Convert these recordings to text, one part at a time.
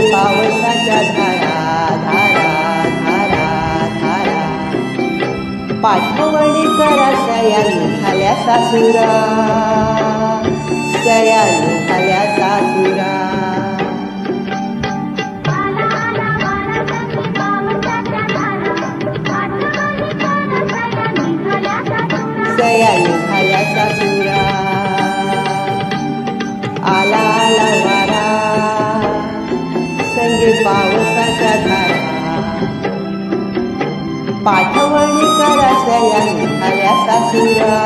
पावसाच्या धारा धारा धारा धारा. पाठवणी करा सया निघाल्या सासुरा. सया निघाल्या सासुरा. सया निघाल्या सासुरा. आला आला वारा संगे पावसाच्या धारा पाठवणी करा सया निघाल्या सासुरा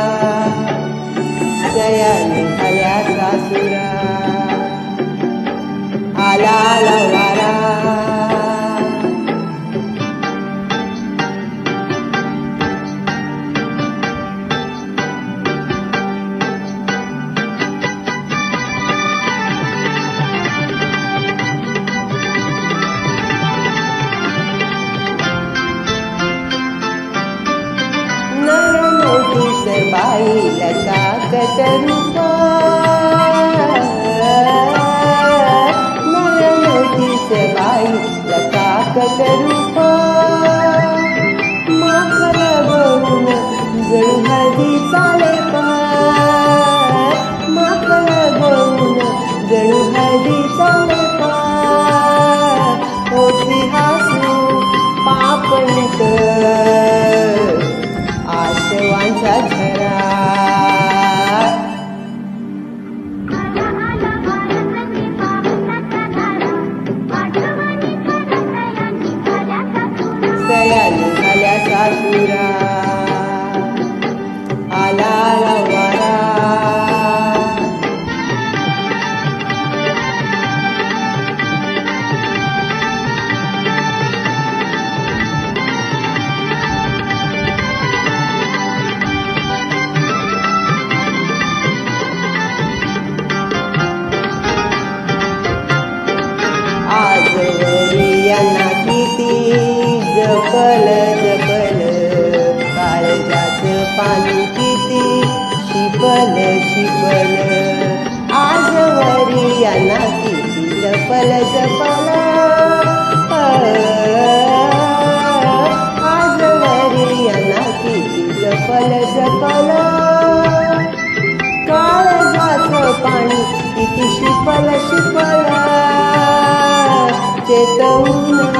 सया निघाल्या सासुरा आला आला रूप नवनवतीच बाईल काकत रूप माखर गळून जळू हळदी चाले पाय jurar. शिपल शिपल आजवरी यांना तिची जपल जपल आजवरी यांना तिची जपल जपल. काळजाचं पाणी किती शिपल शिपल. चेतवून